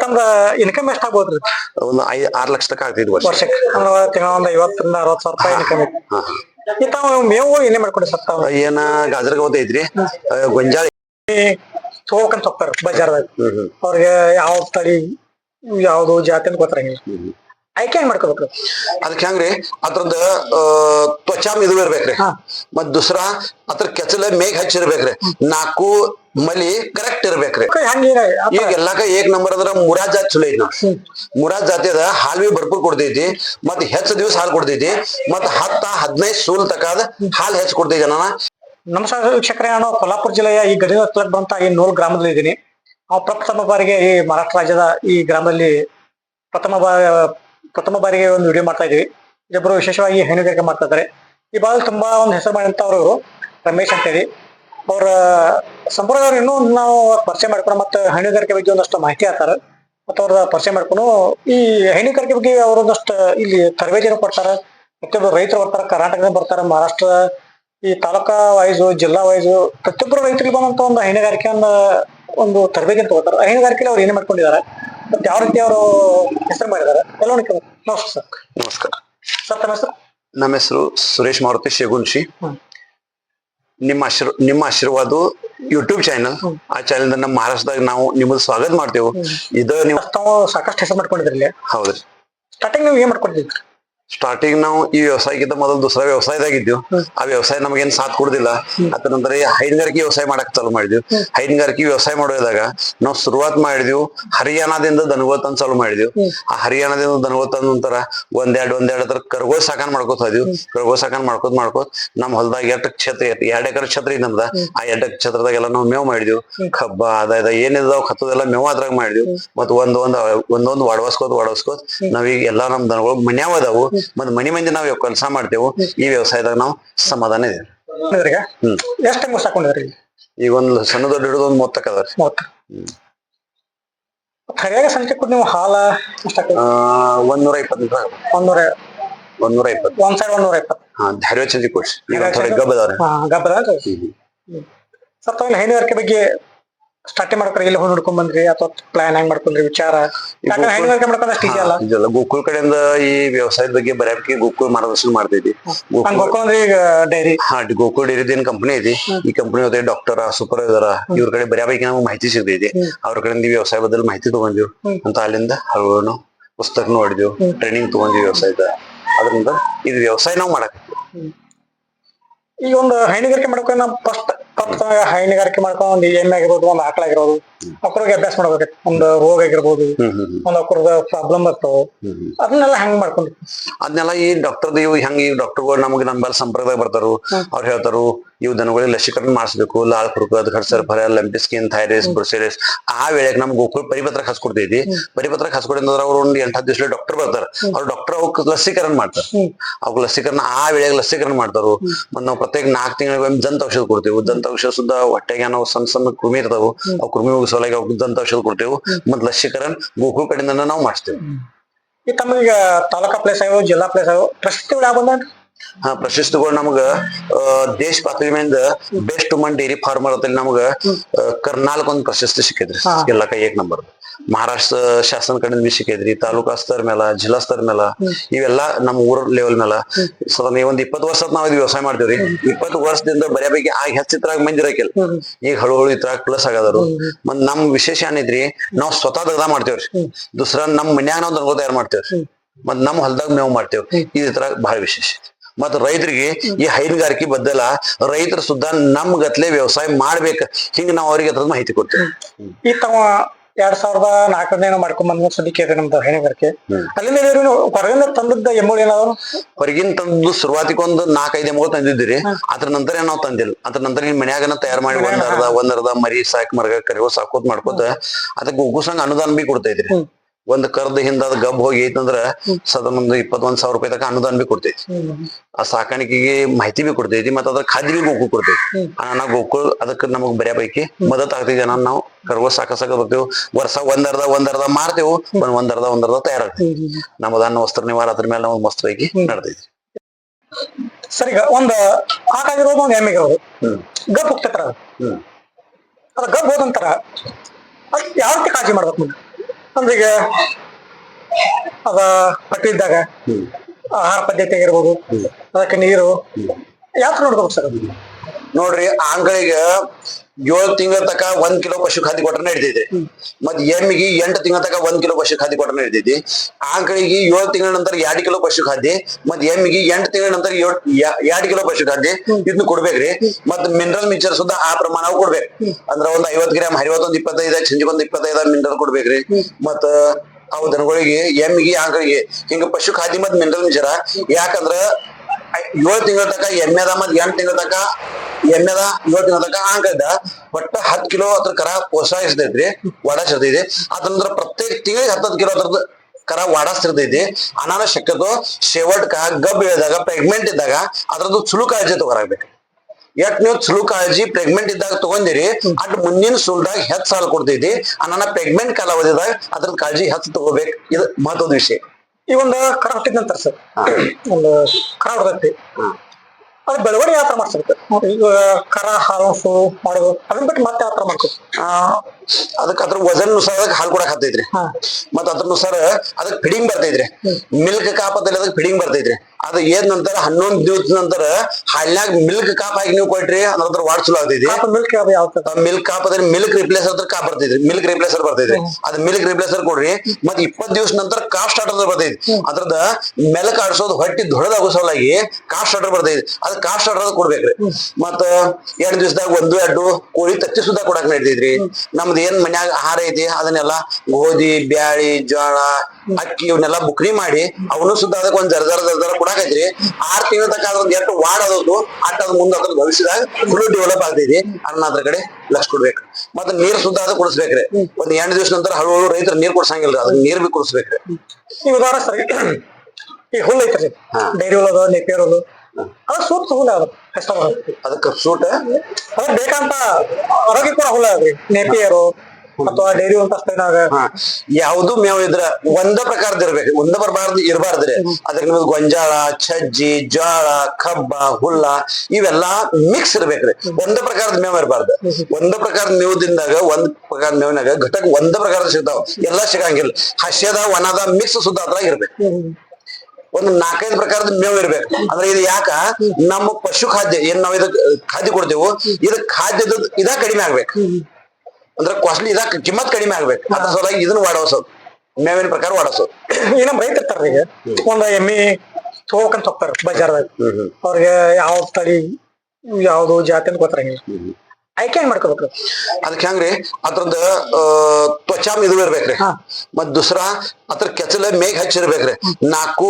ತಮ್ದ ಇನ್ಕಮ್ ಎಷ್ಟ್ ಆಗ್ಬೋದ್ರಿ? ಒಂದು ಐ ಆರ್ ಲಕ್ಷ ತನಕ ಆಗ್ತೈತಿ ವರ್ಷ ವರ್ಷಕ್ಕೆ. ಅಂದ್ರೆ ತಿಂಗಳ ಒಂದ್ ಐವತ್ತರಿಂದ ಅರವತ್ ಸಾವಿರ ರೂಪಾಯಿ ಇನ್ಕಮ್ ಐತಿ. ಈ ತಾವು ಮೇವು ಏನೇ ಮಾಡ್ಕೊಡಿ ಸರ್ ತಾವು? ಏನ ಗಾಜರ ಗವತ್ ಐತ್ರಿ. ಗೊಂಜಾಳ ತಗೋಬೇಕಂತ ಹೋಗ್ತಾರ ಬಜಾರ್ದಾಗ. ಅವ್ರಿಗೆ ಯಾವ ತಳಿ ಯಾವ್ದು ಜಾತಿ ಅಂತ ಗೊತ್ತಿರಂಗಿಲ್ಲ. ಆಯ್ಕೆ ಹೆಂಗ್ ಮಾಡ್ಕೋಬೇಕು? ಅದಕ್ಕೆ ಹೆಂಗ್ರಿ? ಅದ್ರದ ತ್ವಚಾ ಮಿದು ಇರ್ಬೇಕ್ರಿ. ಮತ್ ದುಸರಾ ಅದ್ರ ಕೆಚಲ ಮೇಘ ಹಚ್ಚಿರ್ಬೇಕ್ರಿ. ನಾಲ್ಕು ಮಲಿ ಕರೆಕ್ಟ್ ಇರ್ಬೇಕ್ರಿ. ಈಗ ಎಲ್ಲಾಕ ಏಕ್ ನಂಬರ್ ಅದ್ರ ಮುರಾಜ್ ಜಾತಿ ಚಲೋ ಐತಿ ನೋಡ್ರಿ ಮುರಾಜ್ ಜಾತಿ ಅದ ಹಾಲ್ ಬಿ ಭರ್ಪೂರ್ ಕೊಡ್ತೈತಿ ಮತ್ ಹೆಚ್ಚ ದಿವಸ ಹಾಲ್ ಕೊಡ್ತೈತಿ ಮತ್ ಹತ್ತ ಹದಿನೈದು ಸೂಲ್ ತಕಾದ ಹಾಲ್ ಹೆಚ್ಚ ಕೊಡ್ತೈತಿ ಅಣ್ಣ. ನಮಸ್ಕಾರ ವೀಕ್ಷಕರೇ ನಾನು ಕೊಲ್ಲಾಪುರ ಜಿಲ್ಲೆಯ ಈ ಗಡಿನ ಕ್ಲಬ್ ಬಂತ ಈ ನೂರು ಗ್ರಾಮದಲ್ಲಿ ಇದ್ದೀನಿ. ನಾವು ಪ್ರಥಮ ಬಾರಿಗೆ ಈ ಮಹಾರಾಷ್ಟ್ರ ರಾಜ್ಯದ ಈ ಗ್ರಾಮದಲ್ಲಿ ಪ್ರಥಮ ಪ್ರಥಮ ಬಾರಿಗೆ ಒಂದು ವಿಡಿಯೋ ಮಾಡ್ತಾ ಇದೀವಿ ಇಬ್ಬರು ವಿಶೇಷವಾಗಿ ಹೈನುಗಾರಿಕೆ ಮಾಡ್ತಾ ಇದ್ದಾರೆ. ಈ ಭಾಗದಲ್ಲಿ ತುಂಬಾ ಒಂದು ಹೆಸರು ಮಾಡಿದಂತವ್ರು ರಮೇಶ್ ಅಂತೇಳಿ. ಅವರ ಸಂಪೂರ್ಣ ಇನ್ನೂ ನಾವು ಪರಿಚಯ ಮಾಡ್ಕೊಂಡು ಮತ್ತೆ ಹೈನುಗಾರಿಕೆ ಬಗ್ಗೆ ಒಂದಷ್ಟು ಮಾಹಿತಿ ಆತಾರ ಮತ್ತೆ ಅವ್ರ ಪರಿಚಯ ಮಾಡ್ಕೊಂಡು ಈ ಹೈನುಗಾರಿಕೆ ಬಗ್ಗೆ ಅವರೊಂದಷ್ಟು ಇಲ್ಲಿ ತರಬೇತಿಯನ್ನು ಕೊಡ್ತಾರೆ. ಪ್ರತಿಯೊಬ್ಬರು ರೈತರು ಬರ್ತಾರೆ ಕರ್ನಾಟಕದಿಂದ ಬರ್ತಾರೆ ಮಹಾರಾಷ್ಟ್ರ ಈ ತಾಲೂಕಾ ವೈಸು ಜಿಲ್ಲಾ ವೈಸು ಪ್ರತಿಯೊಬ್ಬರು ರೈತರಿಗೆ ಬಂದಂತ ಒಂದು ಹೈನುಗಾರಿಕೆಯನ್ನ ಒಂದು ತರಬೇತಿ ಅಂತ ಹೋಗ್ತಾರೆ ಹೈನುಗಾರಿಕೆಯಲ್ಲಿ ಅವ್ರು ಏನ್ ಮಾಡ್ಕೊಂಡಿದ್ದಾರೆ ಮತ್ತೆ ಯಾವ ರೀತಿ ಅವರು ಹೆಸರು ಮಾಡಿದ್ದಾರೆ ಕೇಳಿ ನಮಸ್ಕಾರ ಸರ್. ನಮಸ್ಕಾರ. ಸರ್ ತಮ್ಮ ಹೆಸರು? ನಮ್ಮ ಹೆಸರು ಸುರೇಶ್ ಮಾರುತಿ ಶೇಗುನ್ಶಿ ಹ್ಮ್. ನಿಮ್ಮ ಆಶೀರ್ ನಿಮ್ಮ ಆಶೀರ್ವಾದ ಯೂಟ್ಯೂಬ್ ಚಾನಲ್. ಆ ಚಾನಲ್ ನಮ್ಮ ಮಹಾರಾಷ್ಟ್ರದಾಗ ನಾವು ನಿಮ್ಮದು ಸ್ವಾಗತ ಮಾಡ್ತೇವೆ. ಇದ ನೀವು ತಾವು ಸಾಕಷ್ಟು ಹೆಸರು ಮಾಡ್ಕೊಂಡಿದ್ರಿ ಹೌದ್ರಿ. ಸ್ಟಾರ್ಟಿಂಗ್ ನೀವು ಏನ್ ಮಾಡ್ಕೊಂಡಿದ್ರಿ? ಸ್ಟಾರ್ಟಿಂಗ್ ನಾವು ಈ ವ್ಯವಸಾಯಕ್ಕಿಂತ ಮೊದಲು ದೂಸರಾ ವ್ಯವಸಾಯದಾಗಿದ್ದೀವಿ. ಆ ವ್ಯವಸಾಯ ನಮಗೇನ್ ಸಾಥ್ ಕೊಡುದಿಲ್ಲ. ಅದ ನಂತರ ಈ ಹೈನುಗಾರಿಕೆ ವ್ಯವಸಾಯ ಮಾಡಕ್ ಚಾಲು ಮಾಡಿದ್ವಿ. ಹೈನುಗಾರಿಕೆ ವ್ಯವಸಾಯ ಮಾಡೋದಾಗ ನಾವು ಶುರುವಾತ್ ಮಾಡಿದ್ವಿ. ಹರಿಯಾಣದಿಂದ ದನಗೋಲ್ ತಂದ್ ಚಾಲು ಮಾಡಿದ್ವಿ. ಆ ಹರಿಯಾಣದಿಂದ ದನಗೋಲ್ ತಂದ ನಂತರ ಒಂದೆರಡು ಒಂದೆರಡು ಹತ್ರ ಕರ್ಗೋಳ್ ಸಾಕಾನ್ ಮಾಡ್ಕೋತ ಹೋದ್ವಿ ಕರ್ಗೋಳ್ ಸಾಕಾನ್ ಮಾಡ್ಕೋತ ಮಾಡ್ಕೋತ ನಮ್ ಹೊಲ್ದಾಗ ಎಟ್ಟ ಛತ್ರ ಐತಿ ಎರಡ್ ಎಕರೆ ಕ್ಷೇತ್ರ ಏನಂದ್ರ ನಮ್ದ. ಆ ಎರಡ್ ಕ್ಷೇತ್ರದಾಗೆಲ್ಲ ಛತ್ರದಾಗೆಲ್ಲ ನಾವು ಮೇವ್ ಮಾಡಿದ್ವಿ. ಕಬ್ಬ ಅದ ಏನಿದಾವ್ ಕತ್ತದೆಲ್ಲ ಮೇವ್ ಅದ್ರಾಗ ಮಾಡಿದ್ವಿ. ಮತ್ ಒಂದ್ ಒಂದ್ ಒಂದೊಂದ್ ಒಡವಸ್ಕೋತ್ ಒಡವಸ್ಕೋತ್ ನಾವೀಗ ಎಲ್ಲಾ ನಮ್ ದನಗಳು ಮನ್ಯಾವ ಅದಾವು. ಮತ್ ಮನಿ ಮಂದಿ ನಾವ್ ಕೆಲಸ ಮಾಡ್ತೇವೆ ಈ ವ್ಯವಸಾಯದಾಗ ನಾವು ಸಮಾಧಾನ ಇದೆ ಈಗ ಹ್ಮ್. ಎಷ್ಟು ಟೈಮ್ ಸಾಕೊಂಡಿದ್ರಿ ಈಗ? ಒಂದ್ ಸಣ್ಣ ದೊಡ್ಡ ಹಿಡಿದು ಒಂದ್ ಮೊತ್ತಕ್ ಅದಾವ್ರಿ ಮೂವತ್ತು. ಸರಿಯಾಗಿ ಸಂಖ್ಯೆ ಕೊಟ್ಟು ನೀವು ಹಾಲ ಆ ಒಂದೂರ ಇಪ್ಪತ್ತು ಲೀಟರ್ ಆಗುತ್ತೆ. ಒಂದೂರ ಒಂದೂರ ಇಪ್ಪತ್ತು. ಒಂದ್ ಸೈಡ್ ಒಂದೂರ ಇಪ್ಪತ್ತು. ಹಾ ಧೈರ್ಯ ಚಂದಿ ಕೊಡ್ಸಿ. ಈಗ ಒಂದ್ ಥೋಡೆ ಗಬ್ಬ ಅದಾವ್ರಿ ಹಾ ಗಬ್ಬದ ಸತ್ತ ಸರ್ ಹೈನುಗಾರಿಕೆ ಬಗ್ಗೆ ಸ್ಟಾರ್ಟಿಂಗ್ ಮಾಡ್ಕೊಂಡ್ರೆ ಎಲ್ಲಿ ಹೋಗಿ ನೋಡ್ಕೊಂಡ್ ಬಂದ್ರಿ? ಅಥವಾ ಪ್ಲಾನ್ ಹೆಂಗ್ ಮಾಡ್ಕೊಂಡ್ರಿ? ವಿಚಾರ? ಯಾಕಂದ್ರೆ ಹೈನುಗಾರಿಕೆ ಮಾಡ್ಕೊಂಡು ಅಷ್ಟು ಈಜಿ ಅಲ್ಲ? ಇದೆಲ್ಲ ಗೋಕುಲ್ ಕಡೆಯಿಂದ ಈ ವ್ಯವಸಾಯದ ಬಗ್ಗೆ ಬರಕ್ಕೆ ಗೋಕುಲ್ ಮಾರ್ಗದರ್ಶನ ಮಾಡ್ತೈತಿ ಗೋಕುಲ್ ಈಗ ಡೈರಿ ಹಾ ಗೋಕುಲ್ ಡೈರಿ ಏನ್ ಕಂಪನಿ ಐತಿ? ಈ ಕಂಪನಿ ಹೋದ್ರೆ ಡಾಕ್ಟರ್ ಸೂಪರ್ವೈಸರ್ ಇವ್ರ ಕಡೆ ಬರೀ ನಮ್ಗೆ ಮಾಹಿತಿ ಸಿಗ್ತೈತಿ. ಅವ್ರ ಕಡೆಯಿಂದ ಈ ವ್ಯವಸಾಯ ಬದಲು ಮಾಹಿತಿ ತಗೊಂಡಿವ್ ಅಂತ ಅಲ್ಲಿಂದ ಹಲವು ಪುಸ್ತಕ ನೋಡಿದ್ವಿ. ಟ್ರೈನಿಂಗ್ ತಗೊಂಡಿವಿ ವ್ಯವಸಾಯದ. ಅದರಿಂದ ಇದು ವ್ಯವಸಾಯ ನಾವು ಮಾಡಕ್ ಈಗ ಒಂದು ಹೈನುಗಾರಿಕೆ ಮಾಡ್ಕೊಂಡು ನಾವು ಫಸ್ಟ್ ಹೈನುಗಾರಿಕೆ ಮಾಡ್ಕೊಂಡು ಒಂದು ಎಮ್ಮೆ ಆಗಿರ್ಬೋದು ಒಂದು ಆಕಳ ಆಗಿರ್ಬೋದು ಅಕ್ರಿಗೆ ಅಭ್ಯಾಸ ಮಾಡ್ಬೇಕು ಒಂದು ರೋಗ ಆಗಿರ್ಬೋದು ಒಂದು ಅಕ್ರದ ಪ್ರಾಬ್ಲಮ್ ಬರ್ತಾವ ಅದನ್ನೆಲ್ಲ ಹೆಂಗ್ ಮಾಡ್ಕೊಂಡು ಅದನ್ನೆಲ್ಲ ಈ ಡಾಕ್ಟರ್ ಇವು ಹೆಂಗ್ ಈ ಡಾಕ್ಟರ್ಗಳು ನಮಗೆ ನಮ್ಮ ಬಲ್ ಸಂಪರ್ಕದಾಗ ಬರ್ತಾರು. ಅವ್ರು ಹೇಳ್ತಾರು ಇವು ದನಗಳಿಗೆ ಲಸಿಕರಣ ಮಾಡಿಸ್ಬೇಕು ಲಾಲ್ ಕುರ್ಕದ್ ಖರ್ಸರ್ ಫರ ಲೆಂಪಿಸ್ಕಿನ್ ಥೈರೈಸ್ ಬ್ರೊಸೈರಸ್ ಆ ವೇಳೆಗೆ ನಮ್ಗೆ ಗೋಕುಲ್ ಪರಿಪತ್ರ ಹಸ್ಕೊಡ್ತೈತಿ. ಪರಿಪತ್ರ ಹಸ್ಕೊಡಿಂದ್ರ ಅವ್ರು ಒಂದ್ ಎಂಟ್ ಹತ್ತು ದಿವಸ ಡಾಕ್ಟರ್ ಬರ್ತಾರ. ಅವ್ರು ಡಾಕ್ಟರ್ ಅವಕ್ ಲಸಿಕರಣ ಮಾಡ್ತಾರ. ಅವ್ಕ ಲಸಿಕರಣ ಆ ವೇಳೆಗೆ ಲಸಿಕರಣ ಮಾಡ್ತಾರು. ಮತ್ ನಾವು ಪ್ರತ್ಯೇಕ ನಾಲ್ಕು ತಿಂಗಳಿಗೆ ದಂತ ಔಷಧ ಕೊಡ್ತೀವಿ. ದಂತ ಔಷಧ ಸುದ್ದ ಹೊಟ್ಟೆಗೆ ನಾವು ಸಣ್ಣ ಸಣ್ಣ ಕೃಮಿ ಇರ್ತಾವು ಅವ್ ಕೃಮಿ ಮುಗಿಸೋಲಾಗಿ ಅವು ದಂತ ಔಷಧ ಕೊಡ್ತೇವೆ. ಮತ್ ಲಸಿಕರಣ ಗೋಕು ಕಡೆಯಿಂದ ನಾವು ಮಾಡಿಸ್ತೇವೆ. ಈ ತಮಗೆ ತಾಲೂಕಾ ಪ್ಲೇಸ್ ಆಗ್ಯಾವ ಜಿಲ್ಲಾ ಪ್ಲೇಸ್ ಆಗ್ಯಾವ ಪ್ರಶಸ್ತಿಗಳು ಯಾವ ಹಾ ಪ್ರಶಸ್ತಿಗಳು ನಮಗ ದೇಶ ಮೇಲಿಂದ ಬೆಸ್ಟ್ ವುಮನ್ ಡೈರಿ ಫಾರ್ಮರ್ ಅಂತ ನಮಗ ಕರ್ನಾಲ್ ಕರ್ನಾಲ್ಕ ಒಂದ್ ಪ್ರಶಸ್ತಿ ಸಿಕ್ಕಿದ್ರಿ. ಎಲ್ಲಕ್ಕ ಎಲ್ಲಕ ಏಕ್ ನಂಬರ್ ಮಹಾರಾಷ್ಟ್ರ ಶಾಸನ ಕಡೆಯಿಂದ ಬಿ ಸಿಕ್ಕೈತ್ರಿ ತಾಲೂಕಾ ಸ್ತರ ಮೇಲ ಜಿಲ್ಲಾ ಸ್ತರ ಮೇಲ ಇವೆಲ್ಲ ನಮ್ಮ ಊರ ಲೆವೆಲ್ ಮೇಲ ಸೊ ಒಂದ್ ಇಪ್ಪತ್ತು ವರ್ಷ ನಾವ್ ಇದು ವ್ಯವಸಾಯ ಮಾಡ್ತೀವ್ರಿ. ಇಪ್ಪತ್ತು ವರ್ಷದಿಂದ ಬರೀ ಆಗ ಹೆಚ್ಚಿತ್ರಾಗ ಮಂದಿ ಇರಕಿಲ್ಲ ಈಗ ಹಳು ಹಳು ಇತ್ರಾಗ ಪ್ಲಸ್ ಆಗದರು ಮತ್ ನಮ್ ವಿಶೇಷ ಏನಿದ್ರಿ ನಾವ್ ಸ್ವತಃ ದಗ್ಧ ಮಾಡ್ತೇವ್ರಿ. ದುಸ್ರ ನಮ್ ಮನ್ಯಾಗ ನಾವ್ ದನಗಳ ತಯಾರು ಮಾಡ್ತೇವ್ರಿ. ಮತ್ ನಮ್ ಹೊಲ್ದಾಗ ಮೇವು ಮಾಡ್ತೇವ್. ಇದ್ರಾಗ ಬಹಳ ವಿಶೇಷ ಮತ್ ರೈತರಿಗೆ ಈ ಹೈನುಗಾರಿಕೆ ಬದ್ದಲ ರೈತರ ಸುದ್ದ ನಮ್ ಗತ್ಲೆ ವ್ಯವಸಾಯ ಮಾಡ್ಬೇಕ. ಹಿಂಗ ನಾವ್ ಅವ್ರಿಗೆ ಅದ್ರದ್ ಮಾಹಿತಿ ಕೊಡ್ತೇವೆ. ಎರಡ್ ಸಾವಿರದ ನಾಲ್ಕರಿಂದ ಏನೋ ಮಾಡ್ಕೊಂಡ್ ಬಂದ ಸದ್ಯಕ್ಕೆ ಇದೆ ನಮ್ದು ಹೈನುಗಾರಿಕೆ ಹ್ಮ್. ಅಲ್ಲಿಂದ ಇದೇನು ಹೊರಗಿಂದ ತಂದದ್ದ ಎಮ್ಮಗಳು ಏನಾದ್ರು? ಹೊರಗಿನ ತಂದು ಶುರುವಾತಿಗೆ ಒಂದು ನಾಲ್ಕೈದು ಎಮ್ಮಗಳು ತಂದಿದ್ದೀರಿ. ಅದ್ರ ನಂತರ ನಾವು ತಂದಿಲ್ಲ. ಅದ್ರ ನಂತರ ನಿಮ್ ಮನ್ಯಾಗನ ತಯಾರು ಮಾಡಿ ಒಂದರ್ಧ ಒಂದರ್ಧ ಮರಿ ಸಾಕ್ ಮರ್ಗ ಕರಿಗೋ ಸಾಕೋತ್ ಮಾಡ್ಕೋತ ಅದಕ್ಕೆ ಉಗುಸಂಗ ಅನುದಾನ ಬಿ ಕೊಡ್ತಾ ಹ್ಮ್. ಒಂದ್ ಕರ್ದ ಹಿಂದ ಅದ್ ಗಬ್ ಹೋಗಿ ಐತಂದ್ರ ಸದನೊಂದು ಒಂದು ಇಪ್ಪತ್ತೊಂದ್ ಸಾವಿರ ರೂಪಾಯಿ ತಕ ಅನುದಾನ ಬಿ ಕೊಡ್ತೈತಿ. ಆ ಸಾಕಾಣಿಕೆಗೆ ಮಾಹಿತಿ ಬಿ ಕೊಡ್ತೈತಿ ಮತ್ತ ಅದ್ರ ಖಾದ್ಯ ಬಿ ಗೋಕು ಕೊಡ್ತೈತಿ. ಹ್ಮ್. ಗೋಕು ಅದಕ್ಕ ನಮಗ್ ಅದಕ್ಕೆ ಪೈಕಿ ಮದತ್ ಆಗ್ತೈತಿ ಜನ ನಾವು ಕರ್ವ ಸಾಕ ಸಾಕ ಬರ್ತೇವೆ ವರ್ಷ ಒಂದರ್ಧ ಒಂದರ್ಧ ಮಾರ್ತೇವು ಒಂದ್ ಒಂದರ್ಧ ಒಂದರ್ಧ ತಯಾರಾಗ್ತೈತಿ ನಮ್ಮ ಅದನ್ನ ವಸ್ತ್ರ ನಿವಾರ ಅದ್ರ ಮೇಲೆ ನಾವು ಮಸ್ತ್ ಪೈಕಿ ನಡ್ದೈತಿ ಸರಿ ಈಗ ಒಂದ್ ಆಕಾಗಿರೋದು ಒಂದ್ ಎಮ್ಮೆಗೆ ಅವರು. ಗಬ್ ಹೋಗ್ತಾರ ಅದು ಗಬ್ ಹೋದಂತರ ಯಾವ ರೀತಿ ಕಾಳಜಿ ಮಾಡ್ಬೇಕು ಮುಂದೆ? ಅಂದ್ರೆ ಈಗ ಅದ ಪಟ್ಟಿ ಇದ್ದಾಗ ಆಹಾರ ಪದ್ಧತಿ ಆಗಿರ್ಬೋದು ಅದಕ್ಕೆ ನೀರು. ಯಾಕೆ ನೋಡ್ಬೇಕು ಸರ್ ನೋಡ್ರಿ ಆಂಗಳಿಗೆ ಏಳು ತಿಂಗಳ ತಕ ಒಂದ್ ಕಿಲೋ ಪಶು ಖಾದಿ ಕೊಟ್ರೆ ನಡಿತೈತಿ ಮತ್ ಎಮ್ಮಿಗೆ ಎಂಟು ತಿಂಗಳ ತಕ ಒಂದ್ ಕಿಲೋ ಪಶು ಖಾದಿ ಕೊಟ್ರೆ ನಡೀತೈತಿ ಆಂಗಳಿಗೆ ಏಳು ತಿಂಗಳ ನಂತರ ಎರಡು ಕಿಲೋ ಪಶು ಖಾದ್ಯ ಮತ್ ಎಮ್ಮಿಗೆ ಎಂಟು ತಿಂಗಳ ನಂತರ ಎರಡು ಕಿಲೋ ಪಶು ಖಾದ್ಯ ಇದನ್ನ ಕೊಡ್ಬೇಕ್ರಿ. ಮತ್ ಮಿನರಲ್ ಮಿಕ್ಚರ್ ಸುದ್ದ ಆ ಪ್ರಮಾಣ ಕೊಡ್ಬೇಕು. ಅಂದ್ರ ಒಂದ್ ಐವತ್ ಗ್ರಾಮ್ ಹರಿವತ್ತೊಂದ್ ಇಪ್ಪತ್ತೈದ ಸಂಜಿಗೊಂದ್ ಇಪ್ಪತ್ತೈದ ಮಿನರಲ್ ಕೊಡ್ಬೇಕ್ರಿ. ಮತ್ ಅವು ದನಗಳಿಗೆ ಎಮ್ಮಿಗೆ ಆಂಗಳಿಗೆ ಹಿಂಗ ಪಶು ಖಾದಿ ಮತ್ ಮಿನರಲ್ ಮಿಕ್ಚರ ಯಾಕಂದ್ರ ಏಳು ತಿಂಗಳ ತನಕ, ಎಮ್ಮೆದ ಮತ್ ಎಂಟು ತಿಂಗಳ ತನಕ, ಎಮ್ಮೆದ ಏಳು ತಿಂಗಳ ತನಕ ಆಂಗದ ಒಟ್ಟ ಹತ್ ಕಿಲೋ ಅದ್ರ ಕರ ಪೋಷಾಯಿಸ್ತೈತ್ರಿ ಒಡಸಿರ್ತೈತಿ ಅದ್ರ ಪ್ರತ್ಯೇಕ ತಿಂಗಳಿಗೆ ಹತ್ತತ್ತು ಕಿಲೋ ಅದ್ರದ್ದು ಕರ ಅನಾನ ಅನಾನಶಕ್ಯದು ಶೇವಟ್ಕ ಗಬ್ ಇಳಿದಾಗ ಪ್ರೆಗ್ನೆಂಟ್ ಇದ್ದಾಗ ಅದ್ರದ್ದು ಚುಲು ಕಾಳಜಿ ತಗೋರಾಗ್ಬೇಕು. ಎಟ್ ನೀವು ಚುಲು ಕಾಳಜಿ ಪ್ರೆಗ್ನೆಂಟ್ ಇದ್ದಾಗ ತಗೊಂಡಿರಿ ಅಟ್ ಮುಂದಿನ ಸುಲ್ದಾಗ ಹೆಚ್ಚು ಸಾಲ ಕೊಡ್ತೈತಿ ಅನಾನ ಪ್ರೆಗ್ನೆಂಟ್ ಕಾಲಾವಧಿದಾಗ ಅದ್ರದ್ದು ಕಾಳಜಿ ಹೆಚ್ಚು ತಗೋಬೇಕು. ಇದು ಮಹತ್ವದ ವಿಷಯ. ಈ ಒಂದು ಕರ ಇದ್ದಂತ ನಂತರ ಸರ್. ಒಂದು ಕರ ಹೊಡೆದೈತಿ ಅದು ಬೆಳವಣಿಗೆ ಯಾವ ತರ ಮಾಡ್ಸಬೇಕು? ಈಗ ಕರ ಹಾಲು ಮಾಡೋದು ಅದನ್ನ ಬಿಟ್ಟು ಮತ್ತೆ ಯಾವ ತರ ಮಾಡ್ಬೇಕು ಅದಕ್ಕೆ ಅದ್ರ ವಜನ್ ಅನುಸಾರ ಅದಕ್ಕೆ ಹಾಲು ಕೊಡಕ್ ಹತ್ತೈತ್ರಿ. ಮತ್ತ ಅದ್ರ ಅನುಸಾರ ಅದಕ್ಕೆ ಫಿಡಿಂಗ್ ಬರ್ತೈತ್ರಿ ಮಿಲ್ಕ್ ಕಾಪದಲ್ಲಿ ಅದಕ್ಕೆ ಫಿಡಿಂಗ್ ಬರ್ತೈತ್ರಿ ಅದು ಏನ್ ನಂತರ ಹನ್ನೊಂದ್ ದಿವಸ ನಂತರ ಹಾಲಿನಾಗ ಮಿಲ್ಕ್ ಕಾಪ್ ಹಾಕಿ ನೀವು ಕೊಟ್ರಿ ಅಂದ್ರೆ ಅದ್ರ ವಾಡ್ ಚಲೋ ಆಗ್ತೈತಿ. ಮಿಲ್ಕ್ ಕಾಪ್ ಯಾವ ಮಿಲ್ಕ್ ಕಾಪ್? ಅದ್ರ ಮಿಲ್ಕ್ ರಿಪ್ಲೇಸರ್ ಹತ್ರ ಕಾಪ್ ಬರ್ತೈತಿ ಮಿಲ್ಕ್ ರಿಪ್ಲೇಸರ್ ಬರ್ತೈತಿ. ಅದ್ ಮಿಲ್ಕ್ ರಿಪ್ಲೇಸರ್ ಕೊಡ್ರಿ ಮತ್ ಇಪ್ಪತ್ ದಿವಸ ನಂತರ ಕಾಫ್ ಸ್ಟಾರ್ಟರ್ ಬರ್ತೈತಿ. ಅದ್ರದ ಮೆಲಕ್ ಆಡ್ಸೋದು ಹೊಟ್ಟಿ ದೊಡ್ಡದಾಗೋ ಸಲುವಾಗಿ ಕಾಫ್ ಸ್ಟಾರ್ಟರ್ ಬರ್ತೈತಿ. ಅದ್ ಕಾಫ್ ಸ್ಟಾರ್ಟರ್ ಕೊಡ್ಬೇಕ್ರಿ. ಮತ್ತ ಎರಡ್ ದಿವಸದಾಗ ಒಂದು ಎರಡು ಕೋಳಿ ತತ್ತಿ ಸುದ್ದ ಕೊಡಕ್ ನಡೀತೈತ್ರಿ. ನಮ್ದು ಏನ್ ಮನ್ಯಾಗ ಆಹಾರ ಐತಿ ಅದನ್ನೆಲ್ಲ ಗೋಧಿ ಬ್ಯಾಳಿ ಜೋಳ ಅಕ್ಕಿ ಇವನ್ನೆಲ್ಲ ಬುಕ್ರಿ ಮಾಡಿ ಅವನು ಸುದ್ದ ಅದಕ್ಕೆ ಒಂದ್ ಜರ್ಜರ ಜರ್ಜರ ಜರ ಜರ ಕೊಡಾಕೈತ್ರಿ ಆರ್ ತಿಂಗಳ ತನಕ ಅದ್ರ ಎಷ್ಟು ವಾಡೋದು ಅಟ್ ಅದ್ ಮುಂದೆ ಅದ್ರ ಭವಿಷ್ಯದಾಗ ಫುಲ್ ಡೆವಲಪ್ ಆಗ್ತೈತಿ. ಅನ್ನ ಅದ್ರ ಕಡೆ ಲಕ್ಷ ಕೊಡ್ಬೇಕು ಮತ್ತೆ ನೀರ್ ಸುದ್ದ ಅದು ಕುಡಿಸ್ಬೇಕ್ರಿ. ಒಂದ್ ಎಂಟು ದಿವಸ ನಂತರ ಹಳು ಹಳು ರೈತರು ನೀರ್ ಕುಡ್ಸಂಗಿಲ್ರಿ ಅದನ್ನ ನೀರ್ ಬಿ ಕುಡಿಸ್ಬೇಕ್ರಿ. ಈ ಉದಾಹರಣೆ ಸರಿ. ಈ ಹುಲ್ ಐತ್ರಿ ಡೈರಿ ಹುಲ್ಲದು ನೆಪಿಯರ್ ಹುಲ್ಲು ಅದು ಸೂಟ್ ಹುಲ್ ಅದ. ಕಷ್ಟ ಅದಕ್ಕೆ ಸೂಟ್? ಅದ್ರ ಬೇಕಂತ ಆರೋಗ್ಯ ಕೂಡ ಹುಲ್ಲ ಅದ್ರಿ ನೆಪಿಯರು ಅಥವಾ ಡೈರಿ ಒಂದ್ ಹಾ. ಯಾವ್ದು ಮೇವ್ ಇದ್ರ ಒಂದ ಪ್ರಕಾರದ ಇರ್ಬೇಕು. ಒಂದ ಬರಬಾರ್ದು ಇರಬಾರ್ದ್ರಿ. ಅದ್ರ ನಿಮ್ಗೆ ಗೊಂಜಾಳ ಸಜ್ಜಿ ಜೋಳ ಕಬ್ಬ ಹುಲ್ಲ ಇವೆಲ್ಲಾ ಮಿಕ್ಸ್ ಇರ್ಬೇಕ್ರಿ. ಒಂದ ಪ್ರಕಾರದ ಮೇವ್ ಇರಬಾರ್ದು. ಒಂದ ಪ್ರಕಾರದ ಮೇವ್ದಿಂದಾಗ ಒಂದ್ ಪ್ರಕಾರದ ಮೇವಿನಾಗ ಘಟಕ ಒಂದ ಪ್ರಕಾರದ ಸಿಗ್ತಾವ. ಎಲ್ಲಾ ಸಿಗಂಗಿಲ್ಲ. ಹಸ್ಯದ ವನದ ಮಿಕ್ಸ್ ಸುದ್ದ ಅದ್ರಾಗ ಇರ್ಬೇಕು. ಒಂದು ನಾಲ್ಕೈದು ಪ್ರಕಾರದ ಮೇವ್ ಇರ್ಬೇಕು. ಅಂದ್ರೆ ಇದು ಯಾಕ? ನಮ್ಮ ಪಶು ಖಾದ್ಯ ಏನ್ ನಾವ್ ಇದಕ್ ಖಾದ್ಯ ಕೊಡ್ತೇವು ಇದಕ್ ಖಾದ್ಯದ ಇದ ಕಡಿಮೆ ಆಗ್ಬೇಕು. ಅಂದ್ರೆ ಕಾಸ್ಟ್ಲಿ ಇದಾಕ ಕಿಮ್ಮತ್ ಕಡಿಮೆ ಆಗ್ಬೇಕು. ಅದ್ರ ಸಲುವಾಗಿ ಇದನ್ನ ವಾಡೋಸೋದು. ಮೇವಿನ ಪ್ರಕಾರ ವಾಡೋಸೋದು. ಏನ ನಮ್ ರೈತ ಇರ್ತಾರ ಈಗ ಒಂದ್ ಎಮ್ಮಿ ತಗೋಕಂತ ಹೋಗ್ತಾರ ಬಜಾರ್ದಾಗ. ಅವ್ರಿಗೆ ಯಾವ ತಳಿ ಯಾವ್ದು ಜಾತಿ ಅಂತ ಗೊತ್ತಿರಂಗಿಲ್ಲ ಆಯ್ಕೆ ಹೆಂಗ್ ಮಾಡ್ಕೋಬೇಕು? ಅದಕ್ಕೆ ಹೆಂಗ್ರಿ ಅದ್ರದ ತ್ವಚಾ ಇದು ಇರ್ಬೇಕ್ರಿ. ಮತ್ ದುಸ್ರಾ ಅದ್ರ ಕೆಚ್ಚಲ ಮೇಘ ಹಚ್ಚಿರ್ಬೇಕ್ರಿ. ನಾಲ್ಕು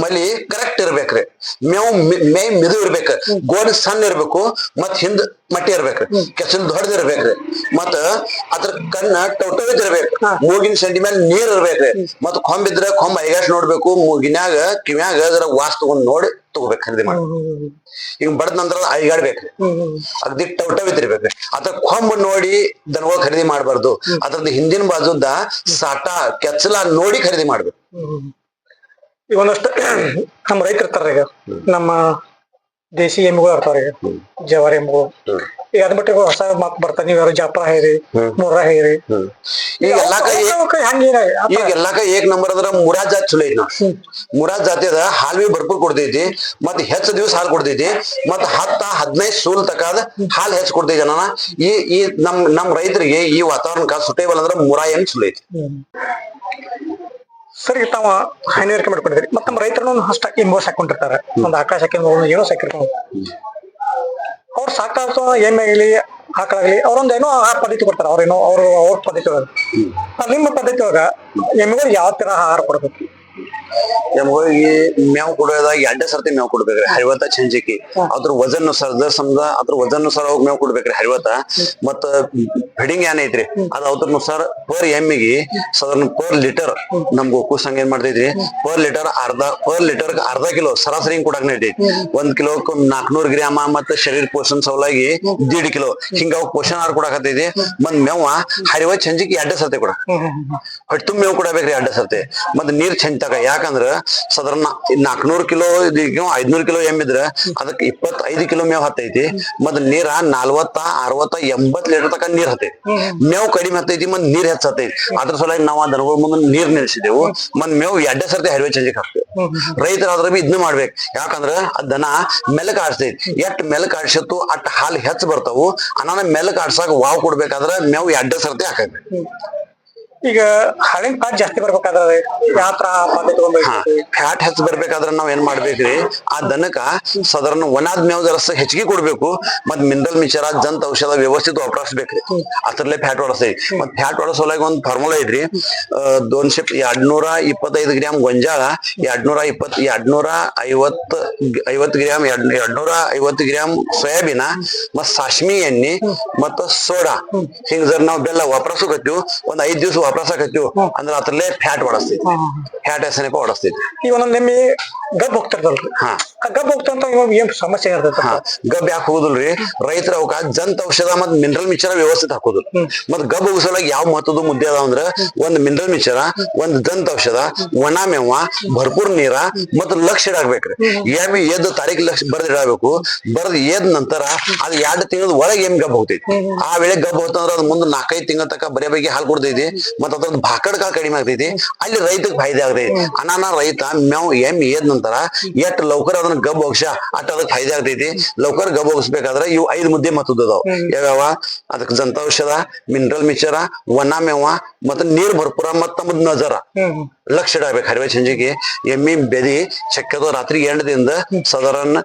ಮಲಿ ಕರೆಕ್ಟ್ ಇರ್ಬೇಕ್ರಿ. ಮೇವ್ ಮೇ ಮಿದು ಇರ್ಬೇಕ. ಗೋಣಿ ಸಣ್ಣ ಇರ್ಬೇಕು ಮತ್ ಹಿಂದ್ ಮಟ್ಟಿ ಇರ್ಬೇಕ್ರಿ. ಕೆಸಿನ್ ದೊಡ್ಡದ ಇರ್ಬೇಕ್ರಿ. ಮತ್ತ ಅದ್ರ ಕಣ್ಣ ಟೌಟವಿದ್ ಇರ್ಬೇಕು ಮೂಗಿನ ಸೆಂಟಿ ಮೇಲೆ ನೀರ್ ಇರ್ಬೇಕ್ರಿ. ಮತ್ ಕೊಂಬಿದ್ರ ಕೊಂಬ ಐಗಾಸ್ ನೋಡ್ಬೇಕು ಮೂಗಿನ್ಯಾಗ ಕಿವ್ಯಾಗ ಅದರ ವಾಸ್ ತಗೊಂಡ್ ನೋಡಿ ತಗೋಬೇಕು ಖರೀದಿ ಮಾಡಿ. ಈಗ ಬಡದ್ ನಂತರ ಐಗಾಡ್ಬೇಕ್ರಿ. ಅಗ್ದಿ ಟೌಟವಿದ್ದಿರ್ಬೇಕ್ರಿ ಅದ್ರ ಕೊಂಬ್ ನೋಡಿ ದನಗಳು ಖರೀದಿ ಮಾಡಬಾರ್ದು. ಅದ್ರದ್ದು ಹಿಂದಿನ ಬಾಜುದ ಸಾಟ ಕೆಚ್ಚಲ ನೋಡಿ ಖರೀದಿ ಮಾಡ್ಬೇಕು. ಈಗ ಒಂದಷ್ಟು ನಮ್ಮ ರೈತರು ಇರ್ತಾರ ಈಗ. ನಮ್ಮ ದೇಶಿ ಎಮ್ಮೆಗಳು ಇರ್ತಾರ ಈಗ. ಜವಾರಿ ಎಮ್ಮಿಗಳು. ಈಗ ಅದ್ ಬಿಟ್ಟು ಹೊಸ ಮಾತು ಬರ್ತಾನೆ ನೀವ್ ಯಾರು ಜಾಪರ ಹೇರಿ ಮುರ್ರ ಹೇರಿ ಈಗ ಎಲ್ಲಾ ಈಗ ಎಲ್ಲಾಕ ಏಕ್ ನಂಬರ್ ಅದ್ರ ಮುರಾ ಜಾತಿ ಚಲೋ ಐತಿ ನಾವು ಮುರಾ ಜಾತಿ ಅದ ಹಾಲ್ ಬಿ ಭರ್ಪೂರ್ ಕೊಡ್ತೈತಿ ಮತ್ ಹೆಚ್ಚ ದಿವಸ ಹಾಲ್ ಕೊಡ್ತೈತಿ ಮತ್ ಹತ್ತ ಹದಿನೈದು ಸೂಲ್ ತಕಾದ ಹಾಲ್ ಹೆಚ್ಚ ಕೊಡ್ತೈತಿ ಜನ ಈ ಈ ನಮ್ ನಮ್ ರೈತರಿಗೆ ಈ ವಾತಾವರಣಕ್ಕ ಸುಟೇಬಲ್ ಅಂದ್ರ ಮುರಾ ಏನ್ ಚಲೋ ಐತಿ. ಸರಿ ತಾವ ಹೈನುಗಾರಿಕೆ ಮಾಡ್ಕೊಂಡಿದ್ರಿ ಮತ್ತೆ ನಮ್ಮ ರೈತರು ಅಷ್ಟ ಎಮ್ಮೆ ಹಾಕೊಂಡಿರ್ತಾರೆ ಒಂದು ಆಕಾಶ ಹಾಕಿದ ಒಂದು ಏನೋ ಸಾಕಿರ್ತಾವ ಅವ್ರು ಸಾಕಾಸ ಆಗಲಿ ಆಕಳಾಗ್ಲಿ, ಅವ್ರೊಂದ್ ಏನೋ ಆಹಾರ ಪದ್ಧತಿ ಕೊಡ್ತಾರೆ. ಅವ್ರೇನೋ ಅವ್ರ ಅವ್ರ ಪದ್ಧತಿ ಒಳಗ ನಿಮ್ಮ ಪದ್ಧತಿ ಒಳಗ ಎಮ್ಮೆಗಳು ಯಾವ ತರ ಆಹಾರ ಕೊಡ್ಬೇಕು? ನಮ್ಗಳಿಗೆ ಮೇವ್ ಕೊಡೋದಾಗ ಎರಡೇ ಸರ್ತಿ ಮೇವ್ ಕೊಡ್ಬೇಕ್ರಿ ಹರಿವತ್ತ ಚಂಜಿಕಿ ಅದ್ರ ವಜನ್ ಸರ್ದ ಸಮದ ಅದ್ರ ವಜನ್ ಸರ್ ಅವಾಗ ಮೇವ್ ಕೊಡ್ಬೇಕ್ರಿ ಹರಿವತ್ತ. ಮತ್ತ ಫಿಡಿಂಗ್ ಏನೈತ್ರಿ ಅದ್ ಅದ್ರ ಸರ್ ಪರ್ ಎಮ್ಮಿಗೆ ಸದರ್ನ ಪರ್ ಲೀಟರ್ ನಮ್ ಗೋಕು ಸಂಘ ಏನ್ ಮಾಡ್ತೈತ್ರಿ ಪರ್ ಲೀಟರ್ ಅರ್ಧ ಪರ್ ಲೀಟರ್ ಅರ್ಧ ಕಿಲೋ ಸರಾಸರಿ ಹಿಂಗ್ ಕೊಡಕ್ ನೈತಿ ಒಂದ್ ಕಿಲೋ ನಾಲ್ಕನೂರ್ ಗ್ರಾಮ ಮತ್ತ ಶರೀರ ಪೋಷಣ್ ಸವಲಾಗಿ ದೀಡ್ ಕಿಲೋ. ಹಿಂಗ ಅವ್ ಪೋಷಣ ಆಹಾರ ಕೊಡಕತ್ತೈತಿ ಮತ್ ಮೇವ ಹರಿವ ಚಂಜಿಕಿ ಎಡ್ಡ ಸರ್ತಿ ಕೊಡ ಹೊಟ್ಟು ಮೇವು ಕೊಡಬೇಕ್ರಿ ಅಡ್ಡ ಸರ್ತಿ. ಮತ್ ನೀರ್ ಚಂಚ್ ಯಾಕ ಯಾಕಂದ್ರ ಸಾಧಾರಣ ನಾಲ್ಕನೂರು ಕಿಲೋ ಐದ್ನೂರ್ ಕಿಲೋ ಎಮ್ಮಿದ್ರ ಅದಕ್ಕೆ ಇಪ್ಪತ್ತೈದು ಕಿಲೋ ಮೇವ್ ಹತ್ತೈತಿ. ಮತ್ ನೀರ ನಲ್ವತ್ತ, ಅರವತ್ತ ಎಂಬತ್ ಲೀಟರ್ ತಕ ನೀರ್ ಹತ್ತೈತಿ. ಮೇವ್ ಕಡಿಮೆ ಹತ್ತೈತಿ ಮತ್ ನೀರ್ ಹೆಚ್ಚತ್ತೈತಿ ಅದ್ರ ಸಲುವಾಗಿ ನಾವ್ ಆ ದನಗಳ ಮುಂದೆ ನೀರ್ ನಿಲ್ಸಿದೆವು. ಮತ್ ಮೇವ್ ಎರಡೇ ಸರ್ತಿ ಹರಿವೆ ಚಂಜಿಗೆ ಹಾಕ್ತೇವೆ. ರೈತರಾದ್ರ ಬಿ ಇದನ್ನ ಮಾಡ್ಬೇಕು. ಯಾಕಂದ್ರ ದನ ಮೆಲಕ್ ಆಡ್ಸೈತಿ ಎಷ್ಟ್ ಮೆಲಕ್ ಆಡ್ಸತ್ತು ಅಟ್ ಹಾಲ್ ಹೆಚ್ಚ ಬರ್ತಾವು. ಅನಾನ ಮೆಲಕ್ ಆಡ್ಸಾಕ ವಾವ್ ಕೊಡ್ಬೇಕಾದ್ರ ಮೇವ್ ಎರಡೇ ಸರ್ತಿ ಹಾಕಬೇಕು. ಈಗ ಹಾಲಿನ ಫ್ಯಾಟ್ ಜಾಸ್ತಿ ಬರ್ಬೇಕಾದ್ರೆ ಯಾವ ತರ ಫ್ಯಾಟ್ ಹೆಚ್ಚ ಬರ್ಬೇಕಾದ್ರೆ ನಾವ್ ಏನ್ ಮಾಡ್ಬೇಕ್ರಿ? ಆ ದನಕ ಸಾಧಾರಣ ಒಣಾದ್ ಮೇವ್ ರಸ ಹೆಚ್ಚಿಗೆ ಕೊಡ್ಬೇಕು ಮತ್ ಮಿನರಲ್ ಮಿಚರ ಜಂತ್ ಔಷಧ ವ್ಯವಸ್ಥಿತ ವಾಪರಿಸ್ಬೇಕ್ರಿ ಅದ್ರಲ್ಲೇ ಫ್ಯಾಟ್ ಒಡಸ್ತೈತಿ ಮತ್ ಫ್ಯಾಟ್ ಒಡಸೋಲಾಗ ಒಂದ್ ಫಾರ್ಮುಲಾ ಐತ್ರಿ. ದೋನ್ಶೆ ಎರಡ್ನೂರ ಇಪ್ಪತ್ತೈದು ಗ್ರಾಮ್ ಗೊಂಜಾಳ, ಎರಡ್ನೂರ ಇಪ್ಪತ್ ಎರಡ್ನೂರ ಐವತ್ ಐವತ್ ಗ್ರಾಮ್ ಎರಡ್ ಎರಡ್ನೂರ ಐವತ್ತು ಗ್ರಾಮ್ ಸೋಯಾಬೀನ ಮತ್ ಸಾಶ್ಮಿ ಎಣ್ಣೆ, ಮತ್ತ ಸೋಡಾ. ಹಿಂಗ್ ಜರ್ ನಾವ್ ಬೆಲ್ಲ ವಾಪರ್ಸಕತ್ತೀವಿ. ಒಂದ್ ಐದ್ ದಿವ್ಸ ವಾಪರ್ಸಕತ್ತೀವಿ ಅಂದ್ರೆ ಅದ್ರಲ್ಲೇ ಫ್ಯಾಟ್ ಹೊಡಸ್ತೈತಿ ಫ್ಯಾಟ್ ಎಸನೆಪ ಹೊಡಸ್ತೈತಿ ಈಗ ಒಂದೊಂದು ನಿಮ್ಮ ಗಬ್ ಹಾ. ಗಬ್ ಹೋಗ್ತಂತ ಇವಾಗ ಏನ್ ಸಮಸ್ಯೆ ಇರ್ತೈತಿ ಹಾ. ಗಬ್ ಯಾಕೆ ಹೋಗುದಿಲ್ರಿ? ರೈತರ ಅವಕ ಜಂತ್ ಔಷಧ ಮತ್ ಮಿನರಲ್ ಮಿಕ್ಸರ್ ವ್ಯವಸ್ಥಿತ ಹಾಕೋದು. ಮತ್ ಗಬ್ ಉಗಿಸಲಾಗ ಯಾವ ಮಹತ್ವದ ಮುದ್ದೆ ಅದಾವ ಅಂದ್ರ ಒಂದ್ ಮಿನರಲ್ ಮಿಕ್ಸರ ಒಂದ್ ದಂತ ಔಷಧ ಒಣ ಮೇವ ಭರ್ಪೂರ್ ನೀರ ಮತ್ ಲಕ್ಷ ಇಡಾಕ್ಬೇಕ್ರಿ ಯಾವ ಎದ್ದು ತಾರೀಕು ಲಕ್ಷ ಬರ್ದ್ ಇಡಬೇಕು. ಬರ್ದ್ ಎದ್ ನಂತರ ಅದ್ ಎರಡ್ ತಿಂಗಳ ಒಳಗೆ ಏನ್ ಗಬ್ ಹೋಗ್ತೈತಿ? ಆ ವೇಳೆ ಗಬ್ ಹೋತಂದ್ರ ಅದ್ ಮುಂದ್ ನಾಲ್ಕೈದು ತಿಂಗಳ ತನಕ ಬರೇ ಬಗ್ಗೆ ಹಾಲ್ ಕೊಡ್ತೈತಿ ಮತ್ ಅದೊಂದು ಭಾಕಡ್ ಕಾಳ ಕಡಿಮೆ ಆಗ್ತೈತಿ. ಅಲ್ಲಿ ರೈತಕ್ ಫಾಯ್ದೆ ಆಗ್ತೈತಿ. ಅನಾನ ರೈತ ಮೇವ್ ಎಂ ಎದ್ ನಂತರ ಎಟ್ ಲೌಕರ್ ಅದನ್ನ ಗಬ್ ಹೋಗ್ಸ ಅಟ್ ಅದಕ್ ಫಾಯ್ದೆ ಆಗ್ತೈತಿ. ಲೌಕರ್ ಗಬ್ ಹೋಗಿಸ್ಬೇಕಾದ್ರೆ ಇವು ಐದು ಮುದ್ದೆ ಮತ್ತದ ಅದಾವ ಯಾವ್ಯಾವ? ಅದಕ್ಕೆ ಜಂತ ಔಷಧ ಮಿನರಲ್ ಮಿಕ್ಸರ ಒಣ ಮೇವ ಮತ್ತ ನೀರ್ ಭರ್ಪುರ ಮತ್ತ ನಮ್ದ್ ನಜರ. ಲಕ್ಷ ಇಡಬೇಕು ಹರಿವೆ ಸಂಜಿಗೆ ಎಮ್ಮಿ ಬೆದಿ ಚಕ್ಕದ ರಾತ್ರಿ ಎಂಟದಿಂದ ಸಾಧಾರಣ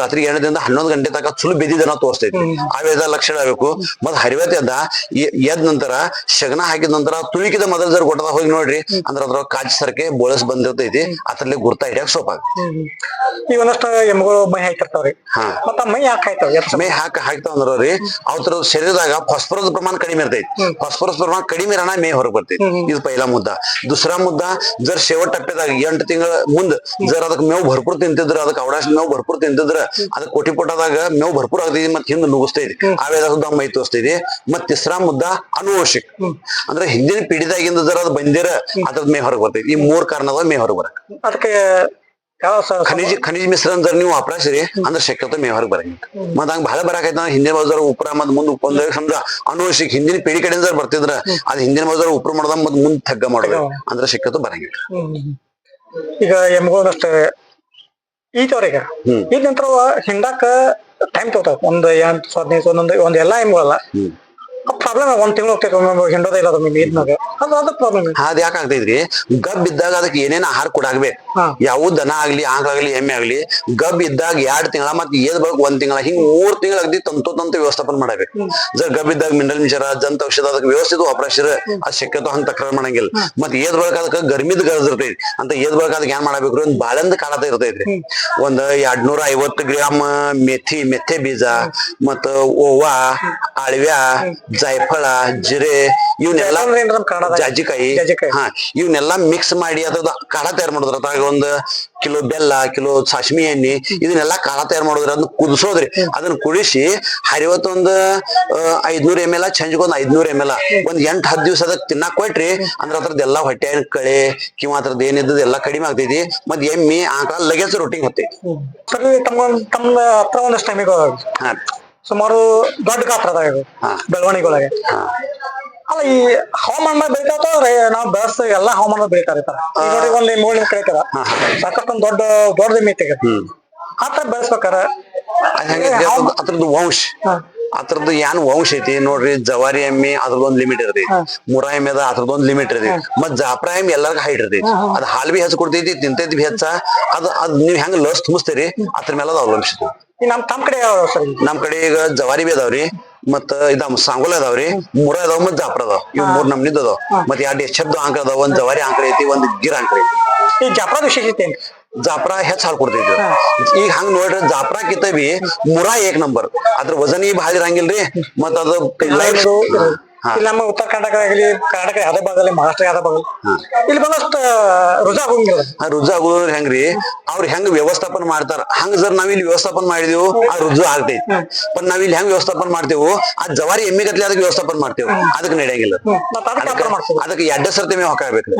ರಾತ್ರಿ ಎಂಟದಿಂದ ಹನ್ನೊಂದು ಗಂಟೆ ತನಕ ಚುಲು ಬೆದಿದನ ತೋರಿಸ್ತೈತಿ. ಆ ವೇದ ಲಕ್ಷ ಇಡಬೇಕು ಮತ್ ಹರಿವೆ ಎದ್ದ ಎದ್ ನಂತರ ಶಗನ ಹಾಕಿದ ನಂತರ ತುಳಿಕಿದ ಮೊದಲ ಜರ್ ಕೊಟ್ಟದ ಹೋಗಿ ನೋಡ್ರಿ. ಅಂದ್ರ ಅದ್ರ ಕಾಚಿ ಸರ್ಕೆ ಬೋಳಸ್ ಬಂದಿರ್ತೈತಿ. ಅದ್ರಲ್ಲಿ ಗುರ್ತ ಹಿಡಿಯಕ್ ಸೋಪ್. ಈಗ ಒಂದಷ್ಟು ಎಮ್ಮೆಗಳು ಮೈ ಹಾಕಿರ್ತಾವ್ರಿ ಮತ್ತ ಮೈ ಹಾಯ್ತಾವ? ಎತ್ತ ಮೇ ಹಾಕ ಹಾಕ್ತಾವ ಅಂದ್ರ ರೀ ಅವ್ರ ಶರೀರದಾಗ ಫಾಸ್ಫರಸ್ ಪ್ರಮಾಣ ಕಡಿಮೆ ಇರ್ತೈತಿ. ಫಾಸ್ಫರಸ್ ಪ್ರಮಾಣ ಕಡಿಮೆ ಇರೋಣ ಮೇ ಹೊರಗ್ ಬರ್ತೈತಿ. ಇದು ಪೈಲಾ ಮುದ್ದ. ದುಸರಾ ಮುದ್ದ ಜರ್ ಶೇವಟ್ ಟಪ್ಪೆದಾಗ ಎಂಟು ತಿಂಗಳ ಮುಂದ್ ಜರ್ ಅದಕ್ ಮೇವು ಭರ್ಪೂರ್ ತಿಂತಿದ್ರ ಅದಕ್ಕೆ ಅವಡಾಶ್ ಮೇವ್ ಭರ್ಪೂರ್ ತಿಂತಿದ್ರ ಅದಕ್ಕೆ ಕೋಟಿ ಪೋಟದಾಗ ಮೇವ್ ಭರ್ಪೂರ್ ಆಗ್ತೈತಿ ಮತ್ ಹಿಂದೆ ನುಗ್ಸ್ತೈತಿ. ಆವೇದ ಸುದ್ದ ಮೈ ತೋರಿಸ್ತೈತಿ. ಮತ್ ತಿಸ್ರಾ ಮುದ್ದ ಅನುವಶಿಕ್. ಅಂದ್ರೆ ಹಿಂದಿನ ಪೀಡಿದಾಗಿಂದ ಜರ ಅದ್ ಬಂದಿರ ಅದ್ರದ್ ಮೇ ಹೊರಗ್ ಬರ್ತೈತಿ. ಈ ಮೂರ್ ಕಾರಣದ ಮೇ ಹೊರಗ್ ಬರಕ್. ಅದಕ್ಕೆ ಯಾವ ಸ- ಖನಿಜ ಖನಿಜ ಮಿಶ್ರಣ ಜರ್ ನೀವು ವಾಪರಾಸಿರಿ ಅಂದ್ರೆ ಶಕ್ಯತೆ ಮೇ ಹೊರಗ್ ಬರಂಗಿಲ್ಲ ಮತ್ತ ಹಂಗ ಬಹಳ ಬರಾಕೈತ ಹಿಂದಿನ ಬಾಜಾರ ಉಪ್ರ ಮತ್ ಮುಂದ್ ಒಂದ್ ಸಮಜ ಅನುವಶಿಕ್ ಹಿಂದಿನ ಪೀಡಿ ಕಡೆಯಿಂದ ಜರ್ ಬರ್ತಿದ್ರ ಅದ್ ಹಿಂದಿನ ಬಾಜಾರ ಉಪ್ರ ಮಾಡದ ಮತ್ ಮುಂದ್ ತಗ್ಗ ಮಾಡೋದು ಅಂದ್ರೆ ಶಕ್ಯತೆ ಬರಂಗಿಲ್ಲ ಹ್ಮ್. ಈಗ ಈತವ್ರೀಗ ಹ್ಮ್. ಇದ ನಂತರ ಅವ ಹಿಂಡಾಕ ಟೈಮ್ ತಗೋತಾವ. ಒಂದ್ ಎಂಟ್ ಹದಿನೈದು ಒಂದೊಂದು ಒಂದ್ ಎಲ್ಲಾ ಎಮ್ಗಳಲ್ಲ ಹ್ಮ್. ಪ್ರಾಬ್ಲಮ್ ಒಂದ್ ತಿಂಗಳು ಹೋಗ್ತೈತೆ ಹಿಂಡೋದೇ ಇಲ್ಲ ಅದನ್ನ ನೀರ್ನಾಗ. ಅದು ಅದು ಪ್ರಾಬ್ಲಮ್ ಅದ್ ಯಾಕೆ ಆಗ್ತೈತ್ರಿ? ಗಬ್ ಇದ್ದಾಗ ಅದಕ್ಕೆ ಏನೇನ್ ಆಹಾರ ಕೊಡಾಗ್ಬೇಕು. ಯಾವ ದನ ಆಗ್ಲಿ ಆಗ್ಲಿ ಎಮ್ಮೆ ಆಗ್ಲಿ ಗಬ್ ಇದ್ದಾಗ ಎರಡ್ ತಿಂಗಳ ಮತ್ತೆ ಏದ್ ಬಗ್ ಒಂದ್ ತಿಂಗಳ ಹಿಂಗ್ ಮೂರ್ ತಿಂಗಳ ಅಗ್ದಿ ತಂತು ತಂತು ವ್ಯವಸ್ಥಾಪನ ಮಾಡಬೇಕು ಜರ್ ಗಬ್ ಇದ್ದಾಗ ಮಿನರಲ್ ಮಿಶ್ರ ಜಂತ ಔಷಧ ಅದಕ್ಕೆ ವ್ಯವಸ್ಥಿತ ವಾಪರಾಶಿರ ಅದ್ ಶಕ್ಯतो ಹಂಗ ತಕ್ರಾರ ಮಾಡಂಗಿಲ್ಲ. ಮತ್ ಏದ್ ಬಳಕ ಅದಕ್ಕೆ ಗರ್ಮಿದ್ ಗರಜ್ ಇರ್ತೈತಿ. ಅಂತ ಏದ್ ಬಳಕ ಅದಕ್ಕೆ ಏನ್ ಮಾಡಬೇಕು ಒಂದ್ ಬಾಳಂದ ಕಾಳತ ಇರ್ತೈತ್ರಿ. ಒಂದ್ ಎರಡ್ನೂರ ಐವತ್ತು ಗ್ರಾಮ್ ಮೆಥಿ ಮೆಥೆ ಬೀಜ ಮತ್ತ ಓವಾ ಅಳವ್ಯಾ ಜಾಯ್ಫಳ ಜಿರೆ ಇವನ್ನೆಲ್ಲ ಅಂದ್ರೆ ಏನ್ರ ನಮ್ ಕನ್ನಡದಾಗ ಜಾಜಿಕಾಯಿ ಜಾಜಿಕಾಯಿ. ಹಾ ಇವನ್ನೆಲ್ಲ ಮಿಕ್ಸ್ ಮಾಡಿ ಅದ್ರದ್ದು ಕಾಳ ತಯಾರು ಮಾಡಿದ್ರ. ಅದ್ರಾಗ ಒಂದ್ ಕಿಲೋ ಬೆಲ್ಲ ಕಿಲೋ ಸಾಸ್ಮಿ ಎಣ್ಣೆ ಇದನ್ನೆಲ್ಲ ಕಾಳ ತಯಾರು ಮಾಡಿದ್ರ ಅದನ್ನ ಕುದಿಸೋದ್ರಿ. ಅದನ್ನ ಕುದಿಸಿ ಹರಿವತ್ತು ಒಂದ್ ಐದ್ನೂರ್ ಎಂ ಎಲ್ ಚಂಜಿಗೆ ಒಂದ್ ಐದ್ನೂರ್ ಎಂ ಎಲ್ ಒಂದ್ ಎಂಟ್ ಹತ್ತು ದಿವಸ ಅದಕ್ಕೆ ತಿನ್ನಾಕ್ ಕೊಟ್ರಿ ಅಂದ್ರ ಅದ್ರದ್ದು ಎಲ್ಲಾ ಹೊಟ್ಟೆ ಕಳೆ ಕಿವ ಅದ್ರದ್ದು ಏನಿದ್ದದ ಎಲ್ಲಾ ಕಡಿಮೆ ಆಗ್ತೈತಿ. ಮತ್ ಎಮ್ಮಿ ಆಕಳ ಲಗೇಜ್ ರೊಟ್ಟಿಗೆ ಹೊತ್ತೈತಿ. ಸರಿ ತಮ್ಮ ತಮ್ಮ ಹತ್ರ ಒಂದಷ್ಟು ಟೈಮಿಗೆ ಹಾ. ಸುಮಾರು ದೊಡ್ಡ ಗಾತ್ರದಾಗ ಇವು ಬೆಳವಣಿಗೆ ಒಳಗೆ ಅಲ್ಲ ಈ ಹವಾಮಾನ ಬೆಳಿತಾವ ನಾವು ಬೆಳೆಸ್ ಎಲ್ಲಾ ಹವಾಮಾನ ಬೆಳಿತಾರ ಒಂದು ನೋಡಿ ಒಂದ್ ಮೂರ್ ಕಳಿತಾರ ಸಾಕಷ್ಟು ಒಂದ್ ದೊಡ್ಡ ದೊಡ್ಡ ಮೀತಿಗೆ ಹ್ಮ್. ಆತರ ಬೆಳೆಸ್ಬೇಕಾರ. ಅದ್ರದ್ದು- ವಂಶ. ಅದ್ರದ್ದು ಏನ್ ವಂಶ ಐತಿ ನೋಡ್ರಿ ಜವಾರಿ ಎಮ್ಮಿ ಅದ್ರದೊಂದ್ ಲಿಮಿಟ್ ಇರ್ತೈತಿ ಮುರಾ ಎಮ್ಮೆ ಅದ ಅದ್ರದೊಂದ್ ಲಿಮಿಟ್ ಇರ್ತೈತಿ ಮತ್ ಜಾಪ್ರಾ ಎಮ್ಮಿ ಎಲ್ಲಾರ್ಗ ಹೈಟ್ ಇರ್ತೈತಿ ಅದ್ ಹಾಲ್ ಬಿ ಹೆಚ್ಚ ಕೊಡ್ತೈತಿ ತಿಂತೈತಿ ಬಿ ಹೆಚ್ಚ. ಅದ್ ಅದ್ ನೀವ್ ಹೆಂಗ್ ಲಸ್ ತುಂಬಿಸ್ತೀರಿ ಅದ್ರ ಮೇಲೆ ಅದ ನಮ್ ತಮ್ ಕಡೆ ಯಾವ ಸರ್ ನಮ್ ಕಡೆ ಈಗ ಜವಾರಿ ಬಿ ಅದಾವ್ರಿ ಮತ್ತ ಇದ ಸಾಂಗೋಲ ಅದಾವ್ರಿ ಮುರ ಅದಾವ ಮತ್ ಜಾಪ್ರ ಅದಾವ. ಇವ್ ಮೂರ್ ನಮ್ನಿದ್ ಅದಾವ. ಮತ್ ಎರಡ್ ಶಬ್ದ ಆಂಕ್ರ ಅದಾವ ಒಂದ್ ಜವಾರಿ ಆಂಕಳ ಐತಿ ಒಂದ್ ಗಿರ್ ಆಂಕಳ ಐತಿ. ಈ ವಿಶೇಷ ವಿಶೇಷತೆ ಏನ್ ಜಾಪ್ರ ಹೆಚ್ಚ ಹಾಲು ಕೊಡ್ತೈತಿ ಈಗ ಹಂಗ ನೋಡ್ರಿ ಜಾಪ್ರಾ ಕಿತ್ತ ಬಿ ಮುರಾ ಏಕ್ ನಂಬರ್. ಅದ್ರ ವಜನಿ ಭಾಳ ಇರಂಗಿಲ್ರಿ. ಮತ್ತ ಅದು ಇಲ್ಲಿ ನಮ್ಮ ಉತ್ತರ ಕರ್ನಾಟಕ ಆಗಲಿ ಕರ್ನಾಟಕ ಭಾಗದಲ್ಲಿ ಮಹಾರಾಷ್ಟ್ರ ಯಾವ್ದೇ ಭಾಗ ಇಲ್ಲಿ ಬಂದಷ್ಟು ರುಜಾ ಆಗೋಂಗಿಲ್ಲ ಆ ಆಗೋದ್ರ ಹೆಂಗ್ರಿ? ಅವ್ರ ಹೆಂಗ್ ವ್ಯವಸ್ಥಾಪನ ಮಾಡ್ತಾರ? ಹಂಗ ಸರ್ ನಾವ್ ಇಲ್ಲಿ ವ್ಯವಸ್ಥಾಪನ ಮಾಡಿದೆವು ಆ ರುಜು ಆಗ್ತೈತಿ. ಬಟ್ ನಾವ್ ಇಲ್ಲಿ ಹೆಂಗ್ ವ್ಯವಸ್ಥಾಪನ ಮಾಡ್ತೇವೆ ಆ ಜವಾರಿ ಎಮ್ಮೆ ಗತ್ಲೆ ಅದಕ್ಕೆ ವ್ಯವಸ್ಥಾಪನ ಮಾಡ್ತೇವೆ. ಅದಕ್ಕೆ ನಡೆಯಂಗಿಲ್ಲ. ಅದಕ್ಕೆ ಎಡ್ಡ ಸರ್ತಿ ಮೇವ್ ಹಾಕಬೇಕು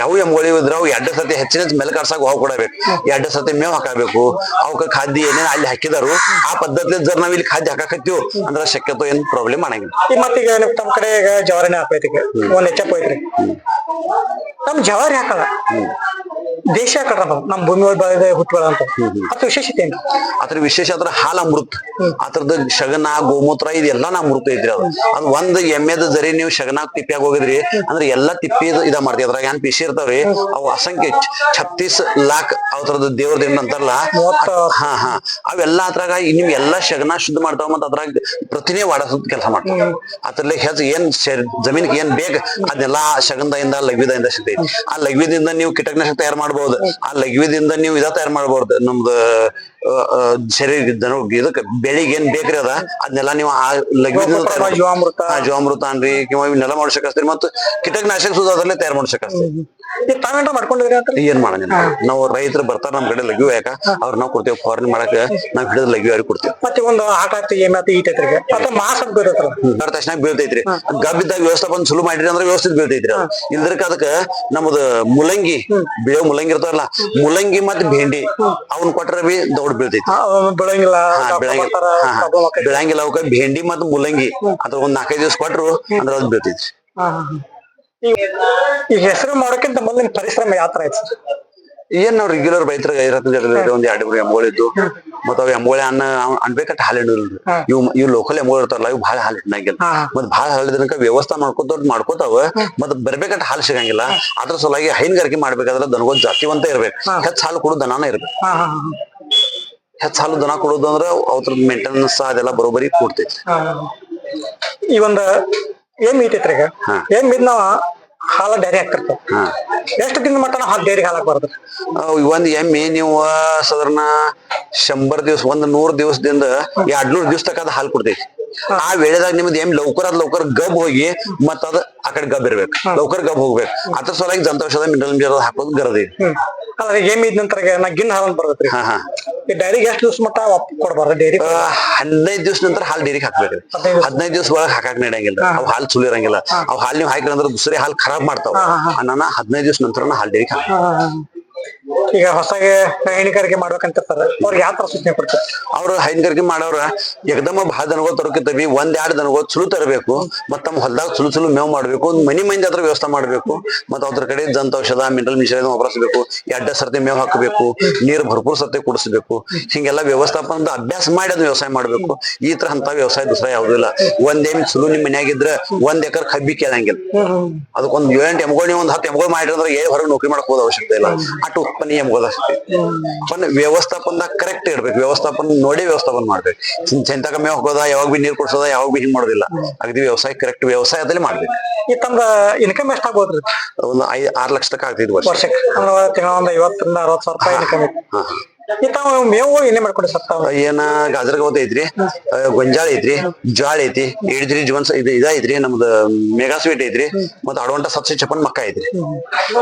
ಯಾವ ಎಮ್ಗೊಳಿ ಇದ್ರ ಅವು ಎಡ್ಡ ಸರ್ತಿ ಹೆಚ್ಚಿನ ಮೇಲೆ ಕಡ್ಸಾಕ ಹಾವು ಕೊಡಬೇಕು. ಎಡ್ಡ ಸರ್ತಿ ಮೇವ್ ಹಾಕಬೇಕು ಅವಕ್ಕೆ ಖಾದ್ಯ ಏನೇನು ಅಲ್ಲಿ ಹಾಕಿದಾರು ಆ ಪದ್ಧತಿ ಜರ್ ನಾವ್ ಇಲ್ಲಿ ಖಾದ್ಯ ಹಾಕಕತ್ತೀವಿ. ಅಂದ್ರೆ ಶಕ್ಯತೆ ಏನ್ ಪ್ರಾಬ್ಲಮ್ ಮಾಡಂಗಿಲ್ಲ ಮತ್ತೀಗ ತಮ್ಮ ಕಡೆ ಜವಾರಿನೇ ಹಾಕೈತಿ ಈಗ ಒಂದ್ ಹೆಚ್ಚಪ್ಪ ಐತ್ರಿ ನಮ್ ಜವಾರಿ ಹಾಕಲ್ಲ. ದೇಶ ನಾವು ನಮ್ ಭೂಮಿ ಒಳಗೆ ಅಂತ. ಅದ್ರ ವಿಶೇಷತೆ ಏನು? ಅದ್ರ ವಿಶೇಷ ಅದ್ರ ಹಾಲ ಅಮೃತ. ಅದ್ರದ ಶಗನ ಗೋಮೂತ್ರ ಇದೆಲ್ಲಾನ ಅಮೃತ ಐತ್ರಿ ಅದು. ಅದ್ ಒಂದ್ ಎಮ್ಮೆದ ಜರಿ ನೀವು ಶಗನ ತಿಪ್ಪಿಯಾಗ ಹೋಗಿದ್ರಿ ಅಂದ್ರೆ ಎಲ್ಲಾ ತಿಪ್ಪಿ ಇದ ಮಾಡ್ತೀವಿ. ಅದ್ರಾಗ ಏನ್ ಪಿಸಿ ಇರ್ತಾವ್ರಿ? ಅವು ಅಸಂಖ್ಯ ಛತ್ತೀಸ್ ಲಾಕ್ ಅವ್ರದ ದೇವ್ರ ದೇವ್ರ ಅಂತಾರಲ್ಲ? ಹಾ ಹಾ. ಅವೆಲ್ಲ ಅದ್ರಾಗ ನಿಮ್ ಎಲ್ಲಾ ಶಗನ ಶುದ್ಧ ಮಾಡ್ತಾವ ಮತ್ತ ಅದ್ರಾಗ ಪ್ರತಿನೇ ವಾಡಸೋ ಕೆಲಸ ಮಾಡ್ತಾವ. ಅದ್ರಲ್ಲಿ ಹೆಚ್ಚು ಏನ್ ಜಮೀನ್ ಜಮೀನ್ಗೆ ಏನ್ ಬೇಕ ಅದೆಲ್ಲಾ ಶಗನದಿಂದ ಲಘ್ವಿದಿಂದ ಸಿಗ್ತೈತಿ ಆ ಲಘ್ವಿದಿಂದ ನೀವು ಕೀಟನಾಶಕ ತಯಾರು ಮಾಡಬಹುದು ಆ ಲಘ್ವಿದಿಂದ ನೀವು ಇದ ತಯಾರು ಮಾಡಬಹುದು ನಮ್ದು ಆ, ಆ, ಶರೀರ ದನ ಇದಕ್ಕ ಬೆಳಿಗ್ಗೆ ಏನ್ ಬೇಕ್ರಿ ಅದ? ಅದನ್ನೆಲ್ಲ ನೀವು ಆ ಲಘ್ವಿದಿಂದ. ಜೀವಾಮೃತ. ಅನ್ರಿ ಇವನ್ನೆಲ್ಲ ಮಾಡ್ಸಕಸ್ತೀರಿ ಮತ್ತು ಕೀಟನಾಶಕ ಸುದ ಅದ್ರಲ್ಲೇ ತಯಾರು ಮಾಡ್ಸಕಸ್ತೀರಿ ಈಗ ತಾವೇನ್ರ ಮಾಡ್ಕೊಂಡಿದ್ರಿ ಅಂತ ಏನ್ ಮಾಡೋಣ ನಾವು ರೈತರು ಬರ್ತಾರ ನಮ್ ಕಡೆ ಲಘು ಯಾಕ? ಅವ್ರ ನಾವ್ ಕೊಡ್ತೇವೆ ಫಾರಿನ್ ಮಾಡಕ ನಾವ್ ಹಿಡಿದ ಲಘು ಅವ್ರಿಗೆ ಕೊಡ್ತೇವೆ? ಮತ್ತೆ ಒಂದು ಆಕಾತಿ ಏನ್ ಆಯ್ತು ಈಟೈತ್ರಿ ಮತ್ತೆ ಮಾಸ ಅಂತ ಬೇರೆ ಅದ್ರ ತಕ್ಷಣ ಬೀಳ್ತೈತ್ರಿ. ಗಬ್ಬಿದ್ದಾಗ ವ್ಯವಸ್ಥಾಪನ ಸುಲು ಮಾಡಿರಿ ಅಂದ್ರೆ ವ್ಯವಸ್ಥಿತ ಬೀಳ್ತೈತ್ರಿ ಇಲ್ದ್ರಕ ಅದಕ್ಕ ನಮ್ದು ಮುಲಂಗಿ ಬೇವ್ ಮುಲಂಗಿ ಇರ್ತಾವಲ್ಲ ಮುಲಂಗಿ ಮತ್ತೆ ಭೇಂಡಿ ಅವ್ನ ಕೊಟ್ರ ಬಿ ದೌಡ್ ಬೀಳ್ತೈತಿ ಬೆಳಂಗಿಲ್ಲ ಬೆಳಂಗಿಲ್ಲ ಅವಕ್ಕ ಭೇಂಡಿ ಮತ್ತೆ ಮುಲಂಗಿ ಅದ್ರ ಒಂದ್ ನಾಲ್ಕೈದು ದಿವಸ ಕೊಟ್ರು ಅಂದ್ರೆ ಅದ್ ಹಾ. ಈಗ ಈ ಹೆಸರು ಮಾಡೋಕ್ಕಿಂತ ಮೊದಲಿನ ಪರಿಶ್ರಮ ಯಾವ ತರ ಐತಿ ಸರ್ ಏನ್ ನಾವ್ ರೆಗ್ಯುಲರ್ ರೈತರಿಗೆ ಐರತ್ತು ಒಂದ್ ಎರಡು ಮೂರು ಎಮ್ಗಳು ಇದ್ದು ಮತ್ತ ಅವ್ ಎಂಬೋಳೆ ಅನ್ನ ಅನ್ಬೇಕಟ್ ಹಾಲು ಹಿಡಿಲ್ರಿ ಇವ್ ಇವ್ ಲೋಕಲ್ ಎಂಬೋಳಿ ಇರ್ತಾರಲ್ಲ ಇವ್ ಬಹಳ ಹಾಲು ಬಹಳ ಮತ್ ಭಾಳ ಹಾಲಿದ್ರಕ ವ್ಯವಸ್ಥೆ ಮಾಡ್ಕೋತ ಮಾಡ್ಕೋತಾವ ಮತ್ ಬರ್ಬೇಕಟ್ ಹಾಲು ಸಿಗಂಗಿಲ್ಲ. ಅದ್ರ ಸಲುವಾಗಿ ಹೈನುಗಾರಿಕೆ ಮಾಡ್ಬೇಕಾದ್ರೆ ದನಗಳು ಜಾತಿವಂತ ಇರ್ಬೇಕು. ಹೆಚ್ಚ ಹಾಲು ಕೊಡೋ ದನಾನ ಇರ್ಬೇಕು. ಹೆಚ್ಚ ಹಾಲು ದನ ಕೊಡೋದು ಅಂದ್ರೆ ಅವ್ರ ಮೇಂಟೆನೆನ್ಸ್ ಅದೆಲ್ಲ ಬರೋಬರಿ ಕೊಡ್ತೈತಿ. ಈ ಒಂದ್ ಏನ್ ಮೀಟ್ ಐತ್ರಿ. ಏನ್ ಮೀಟ್ ನಾವ ಹಾಲ ಡೈರಿ ಹಾಕ್ತಿರ್ತಾವ ಎಷ್ಟು ದಿನ ಮಟ್ಟ ನಾವು ಹಾಲು ಡೈರಿ ಹಾಲಾಕ್ಬಾರ್ದು ಒಂದ್ ಎಮ್ಮೆ ನೀವು ಸಾಧಾರಣ ಶಂಬರ್ ದಿವಸ ಒಂದ್ ನೂರ್ ದಿವಸದಿಂದ ಎರಡ್ ನೂರ್ ದಿವಸ ತಕ್ಕ ಅದ್ ಹಾಲು ಕೊಡ್ತೈತಿ ಆ ವೇಳೆದಾಗ ನಿಮ್ದು ಎಮ್ಮಿ ಲೌಕರ್ ಅದ್ ಲೌಕರ್ ಗಬ್ ಹೋಗಿ ಮತ್ತ ಅದ ಆ ಕಡೆ ಗಬ್ ಇರ್ಬೇಕು. ಲೌಕರ್ ಗಬ್ ಹೋಗ್ಬೇಕು. ಅದ್ರ ಸಲುವಾಗಿ ಜಂತೌಷಧ ಮಿನರಲ್ ನೀರ್ ಹಾಕೋದು ಗರದಿ. ಅಲ್ಲ ಏನ್ ಇದ್ ನಂತರ ಗಿನ್ ಹಾಲು ಬರ್ತೈತ್ರಿ. ಹಾ ಹಾ. ಡೈರಿಗೆ ಎಷ್ಟು ದಿವಸ ಮಟ್ಟ ಕೊಡ್ಬಾರ್ದು ಡೈರಿ ಹದಿನೈದು ದಿವಸ ನಂತರ ಹಾಲು ಡೈರಿಗೆ ಹಾಕ್ಬೇಕು ಹದಿನೈದು ದಿವ್ಸ. ಒಳಗೆ ಹಾಕಕ್ ನಡೆಯಂಗಿಲ್ಲ. ಅವ್ ಹಾಲು ಚುಲಿ ಇರಂಗಿಲ್ಲ ಅವ್ ಹಾಲು ನೀವು ಹಾಕಿದ್ರೆ ಅಂದ್ರೆ ದುಸರಿ ಹಾಲು ಖರಾಬ್ ಮಾಡ್ತಾವ. ನಾನು ಹದಿನೈದು ದಿವಸ ನಂತರ ಹಾಲು ಡೈರಿಗೆ ಹಾಕ್ಬೇಕು ಹಾ, ಹಾ, ಹಾ. ಈಗ ಹೊಸಗೆ ಹೈನುಗಾರಿಕೆ ಮಾಡ್ಬೇಕಂತಿರ್ತಾರ ಅವ್ರಿಗೆ ಯಾವ ತರ ಸೂಚನೆ ಕೊಡ್ತಾರೆ? ಅವ್ರು ಹೈನುಗಾರಿಕೆ ಮಾಡೋರ ಯಕದಮ್ಮ ಭಾಳ ದನಗಳು ತರೋಕಿತ್ತ ಬಿ ಒಂದ್ ಎರಡು ದನಗಳು ಚುಲು ತರಬೇಕು ಮತ್ತ ತಮ್ಮ ಹೊಲದಾಗ ಚುಲು ಚುಲು ಮೇವು ಮಾಡ್ಬೇಕು ಒಂದ್ ಮನಿ ಮಂದಿ ಅದ್ರ ವ್ಯವಸ್ಥೆ ಮಾಡ್ಬೇಕು ಮತ್ತ ಅದ್ರ ಕಡೆ ದಂತ ಔಷಧ ಮಿನರಲ್ ಮಿಶ್ರಣ ವಾಪರಿಸಬೇಕು ಎಡ್ಡ ಸರ್ತಿ ಮೇವು ಹಾಕಬೇಕು ನೀರ್ ಭರ್ಪೂರ್ ಸರ್ತಿ ಕುಡಿಸ್ಬೇಕು ಹಿಂಗೆಲ್ಲ ವ್ಯವಸ್ಥಾಪನದ ಅಭ್ಯಾಸ ಮಾಡಿ ಅದನ್ನ ವ್ಯವಸಾಯ ಮಾಡ್ಬೇಕು. ಈ ತರ ಅಂತ ವ್ಯವಸಾಯ ದುಸರ ಯಾವ್ದು ಇಲ್ಲ. ಒಂದ್ ಎಮ್ಮಿ ಚುಲು ನಿಮ್ ಮನ್ಯಾಗಿದ್ರ ಒಂದ್ ಎಕರ್ ಕಬ್ಬಿ ಕೇಳಂಗಿಲ್ಲ. ಅದಕ್ಕೊಂದ್ ಏಳೆಂಟು ಎಮ್ಗಳು ಒಂದ್ ಹತ್ತು ಎಮ್ಗಳು ಮಾಡಿದ್ರೆ ಏ ಹೊರಗೆ ನೌಕರಿ ಮಾಡಕ್ ಹೋದ ಅವಶ್ಯಕತೆ ಇಲ್ಲ. ಅಟ್ಟು ಉತ್ಪನ್ನ ಎಮ್ಗಳು ವ್ಯವಸ್ಥಾಪನ ವ್ಯವಸ್ಥಾಪನದಾಗ ಕರೆಕ್ಟ್ ಇರ್ಬೇಕು. ವ್ಯವಸ್ಥಾಪನ ನೋಡಿ ವ್ಯವಸ್ಥಾಪನ ಮಾಡ್ಬೇಕು. ಚಿಂತೆ ಕಮ್ಮಿ ಹೋಗೋದ ಯಾವಾಗ ಬಿ ನೀರ್ ಕೊಡ್ಸೋದ? ಯಾವಾಗ ಬಿ ಹಿಂಗ್ ಮಾಡೋದಿಲ್ಲ. ಅಗದಿ ವ್ಯವಸಾಯ ಕರೆಕ್ಟ್ ವ್ಯವಸಾಯದಲ್ಲಿ ಮಾಡ್ಬೇಕು. ಈ ಇನ್ಕಮ್ ಎಷ್ಟ ಆಗ್ಬೋದ್ರಿ? ಒಂದು ಐ ಆರ್ ಲಕ್ಷ ತಕ ಆಗ್ತಿದ್ವಿ ವರ್ಷ ವರ್ಷಕ್ಕೆ ತಿಂಗಳ ಒಂದ್ ಐವತ್ತರಿಂದ ಅರವತ್ ಸಾವಿರ ರೂಪಾಯಿ ಇನ್ಕಮ್ ತಾವು ಮೇವು ಏನೇ ಮಾಡ್ಕೊಂಡಿ ಸರ್ ತಾವು ಏನ ಗಾಜರ್ ಗವತ್ ಐತ್ರಿ ಗೊಂಜಾಳ ಐತ್ರಿ ಜ್ವಾಳ ಐತಿ ಏಡ್ಜ್ರಿ ಜೀವನ್ ಇದು ಇದ ಐತ್ರಿ ನಮ್ದು ಮೆಗಾ ಸ್ವೀಟ್ ಐತ್ರಿ ಮತ್ತ ಅಡವಂಟ ಸತ್ಸ ಚಪ್ಪನ್ ಮಕ್ಕ ಐತ್ರಿ.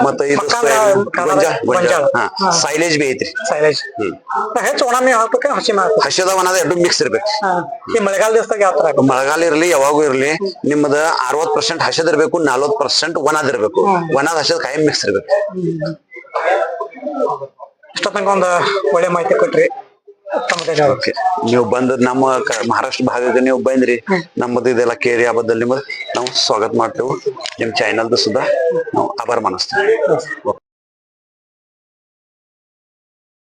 ಮತ್ತ ಇದು ಗೊಂಜಾಳ ಸೈಲೇಜ್ ಬಿ ಐತ್ರಿ. ಸೈಲೇಜ್. ಹೆಚ್ಚು ಒಣ ಮೇವು ಹಾಕ್ಬೇಕ ಹಸಿ ಹಸಿದ ಒಣದ ಎರಡು ಮಿಕ್ಸ್ ಇರ್ಬೇಕು. ಈ ಮಳೆಗಾಲ ದಿವಸದಾಗ ಯಾವ ತರ ಮಳೆಗಾಲ ಇರ್ಲಿ ಯಾವಾಗೂ ಇರ್ಲಿ ನಿಮ್ಮದ ಅರವತ್ ಪರ್ಸೆಂಟ್ ಹಸದ್ ಇರ್ಬೇಕು ನಲ್ವತ್ ಪರ್ಸೆಂಟ್ ಒಣದ್ ಇರ್ಬೇಕು. ಒಣದ್ ಹಸಿದ ಕಾಯಿ ಮಿಕ್ಸ್ ಇರ್ಬೇಕು. ತನಕ ಒಂದು ಒಳ್ಳೆ ಮಾಹಿತಿ ಕೊಟ್ರಿ. ತಮ್ಮ ಧನ್ಯವಾದ ಓಕೆ ನೀವು ಬಂದ ನಮ್ಮ ಕ- ಮಹಾರಾಷ್ಟ್ರ ಭಾಗಕ್ಕೆ ನೀವು ಬಂದ್ರಿ. ನಮ್ಮದು ಇದೆಲ್ಲ ಕೇರಿ ಹಬ್ಬದಲ್ಲಿ ನಿಮ್ಮದು ನಾವು ಸ್ವಾಗತ ಮಾಡ್ತೇವೆ. ನಿಮ್ ಚಾನಲ್ದು ಸುಧಾ ನಾವು ಆಭಾರ ಮಾನಿಸ್ತೇವೆ